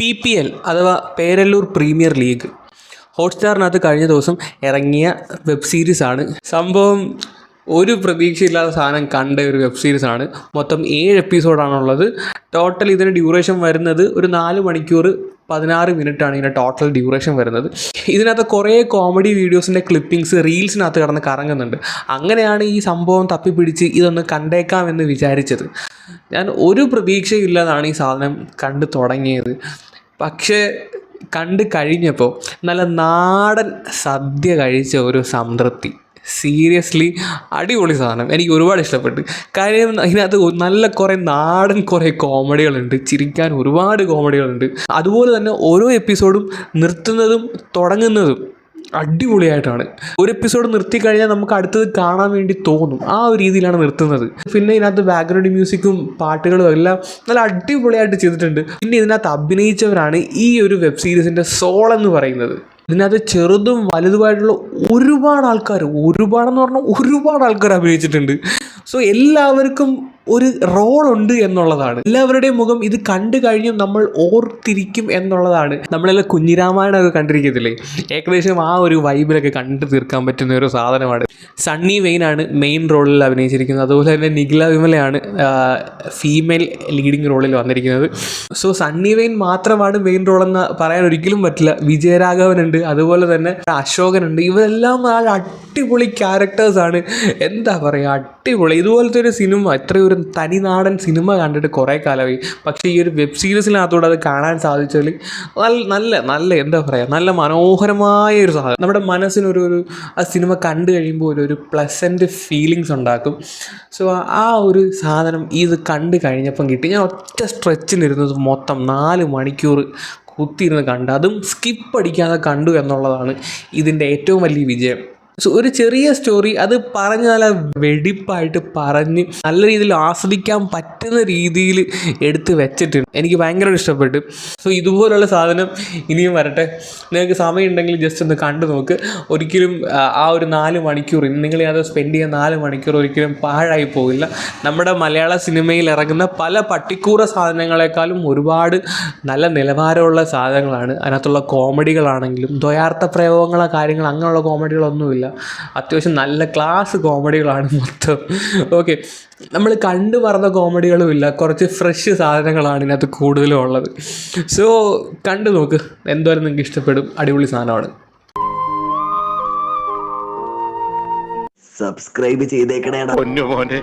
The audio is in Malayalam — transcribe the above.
പി പി എൽ അഥവാ പേരല്ലൂർ പ്രീമിയർ ലീഗ് ഹോട്ട്സ്റ്റാറിനകത്ത് കഴിഞ്ഞ ദിവസം ഇറങ്ങിയ വെബ് സീരീസാണ്. സംഭവം ഒരു പ്രതീക്ഷയില്ലാത്ത സാധനം കണ്ട ഒരു വെബ് സീരീസാണ്. മൊത്തം ഏഴ് എപ്പിസോഡാണുള്ളത്. ടോട്ടൽ ഇതിന് ഡ്യൂറേഷൻ വരുന്നത് ഒരു നാല് മണിക്കൂർ പതിനാറ് മിനിറ്റ് ആണ് ഇതിന്റെ ടോട്ടൽ ഡ്യൂറേഷൻ വരുന്നത്. ഇതിനകത്ത് കുറേ കോമഡി വീഡിയോസിന്റെ ക്ലിപ്പിങ്സ് റീൽസിനകത്ത് കിടന്ന് കറങ്ങുന്നുണ്ട്. അങ്ങനെയാണ് ഈ സംഭവം തപ്പിപ്പിടിച്ച് ഇതൊന്ന് കണ്ടേക്കാമെന്ന് വിചാരിച്ചത്. ഞാൻ ഒരു പ്രതീക്ഷയില്ലാതാണ് ഈ സാധനം കണ്ടു തുടങ്ങിയത്. പക്ഷേ കണ്ട് കഴിഞ്ഞപ്പോൾ നല്ല നാടൻ സദ്യ കഴിച്ച ഒരു സംതൃപ്തി. സീരിയസ്ലി അടിപൊളി സാധനം. എനിക്ക് ഒരുപാട് ഇഷ്ടപ്പെട്ടു. കാര്യം അതിനകത്ത് നല്ല കുറേ നാടൻ കുറേ കോമഡികളുണ്ട്. ചിരിക്കാൻ ഒരുപാട് കോമഡികളുണ്ട്. അതുപോലെ തന്നെ ഓരോ എപ്പിസോഡും നിർത്തുന്നതും തുടങ്ങുന്നതും അടിപൊളിയായിട്ടാണ്. ഒരു എപ്പിസോഡ് നിർത്തി കഴിഞ്ഞാൽ നമുക്ക് അടുത്തത് കാണാൻ വേണ്ടി തോന്നും. ആ ഒരു രീതിയിലാണ് നിർത്തുന്നത്. പിന്നെ ഇതിനകത്ത് ബാക്ക്ഗ്രൗണ്ട് മ്യൂസിക്കും പാട്ടുകളും എല്ലാം നല്ല അടിപൊളിയായിട്ട് ചെയ്തിട്ടുണ്ട്. പിന്നെ ഇതിനകത്ത് അഭിനയിച്ചവരാണ് ഈ ഒരു വെബ് സീരീസിന്റെ സോൾ എന്ന് പറയുന്നത്. ഇതിനകത്ത് ചെറുതും വലുതുമായിട്ടുള്ള ഒരുപാട് ആൾക്കാർ ഒരുപാടെന്ന് പറഞ്ഞാൽ ഒരുപാട് ആൾക്കാർ അഭിനയിച്ചിട്ടുണ്ട്. സോ എല്ലാവർക്കും ഒരു റോൾ ഉണ്ട് എന്നുള്ളതാണ്. എല്ലാവരുടെയും മുഖം ഇത് കണ്ടു കഴിഞ്ഞും നമ്മൾ ഓർത്തിരിക്കും എന്നുള്ളതാണ്. നമ്മളെല്ലാം കുഞ്ഞിരാമായണമൊക്കെ കണ്ടിരിക്കത്തില്ലേ? ഏകദേശം ആ ഒരു വൈബിലൊക്കെ കണ്ടു തീർക്കാൻ പറ്റുന്ന ഒരു സാധനമാണ്. സണ്ണി വെയിനാണ് മെയിൻ റോളിൽ അഭിനയിച്ചിരിക്കുന്നത്. അതുപോലെ തന്നെ നിഖില വിമലയാണ് ഫീമെയിൽ ലീഡിങ് റോളിൽ വന്നിരിക്കുന്നത്. സോ സണ്ണി വെയിൻ മാത്രമാണ് മെയിൻ റോളെന്ന് പറയാൻ ഒരിക്കലും പറ്റില്ല. വിജയരാഘവനുണ്ട്. അതുപോലെ തന്നെ അശോകനുണ്ട്. ഇവരെല്ലാം ആ അടിപൊളി ക്യാരക്ടേഴ്സാണ് എന്താ പറയുക അടിപൊളി. ഇതുപോലത്തെ ഒരു സിനിമ ഇത്രയും ഒരു തനിനാടൻ സിനിമ കണ്ടിട്ട് കുറേ കാലമായി. പക്ഷേ ഈ ഒരു വെബ് സീരീസിനകത്തൂടെ അത് കാണാൻ സാധിച്ചാൽ നല്ല നല്ല നല്ല എന്താ പറയുക നല്ല മനോഹരമായ ഒരു സാധനം. നമ്മുടെ മനസ്സിനൊരു ഒരു ആ സിനിമ കണ്ടു കഴിയുമ്പോൾ ഒരു ഒരു പ്ലസന്റ് ഫീലിങ്സ് ഉണ്ടാക്കും. സോ ആ ഒരു സാധനം ഇത് കണ്ടു കഴിഞ്ഞപ്പം കിട്ടി. ഞാൻ ഒറ്റ സ്ട്രെച്ചിലിരുന്നത് മൊത്തം നാല് മണിക്കൂർ കുത്തിയിരുന്ന് കണ്ട്. അതും സ്കിപ്പ് അടിക്കാതെ കണ്ടു എന്നുള്ളതാണ് ഇതിന്റെ ഏറ്റവും വലിയ വിജയം. ഒരു ചെറിയ സ്റ്റോറി അത് പറഞ്ഞ് നല്ല വെടിപ്പായിട്ട് പറഞ്ഞ് നല്ല രീതിയിൽ ആസ്വദിക്കാൻ പറ്റുന്ന രീതിയിൽ എടുത്ത് വെച്ചിട്ടുണ്ട്. എനിക്ക് ഭയങ്കര ഇഷ്ടപ്പെട്ടു. സോ ഇതുപോലുള്ള സാധനം ഇനിയും വരട്ടെ. നിങ്ങൾക്ക് സമയമുണ്ടെങ്കിൽ ജസ്റ്റ് ഒന്ന് കണ്ടു നോക്ക്. ഒരിക്കലും ആ, ഒരു നാല് മണിക്കൂർ നിങ്ങൾ അത് സ്പെൻഡ് ചെയ്യുന്ന നാല് മണിക്കൂർ ഒരിക്കലും പാഴായി പോകില്ല. നമ്മുടെ മലയാള സിനിമയിൽ ഇറങ്ങുന്ന പല പട്ടിക്കൂറ സാധനങ്ങളെക്കാളും ഒരുപാട് നല്ല നിലവാരമുള്ള സാധനങ്ങളാണ്. അതിനകത്തുള്ള കോമഡികളാണെങ്കിലും ദ്വയാർത്ഥ പ്രയോഗങ്ങളോ കാര്യങ്ങൾ അങ്ങനെയുള്ള കോമഡികളൊന്നുമില്ല അത്യാവശ്യം നല്ല ക്ലാസ് കോമഡികളാണ് മൊത്തം. ഓക്കെ നമ്മൾ കണ്ടു മറന്ന കോമഡികളും ഇല്ല. കുറച്ച് ഫ്രഷ് സാധനങ്ങളാണ് ഇതിനകത്ത് കൂടുതലും ഉള്ളത്. സോ കണ്ടു നോക്ക്. എന്തോരം നിങ്ങൾക്ക് ഇഷ്ടപ്പെടും. അടിപൊളി സാധനമാണ്. സബ്സ്ക്രൈബ് ചെയ്തേക്കണേടാ. പൊന്നു മോനെ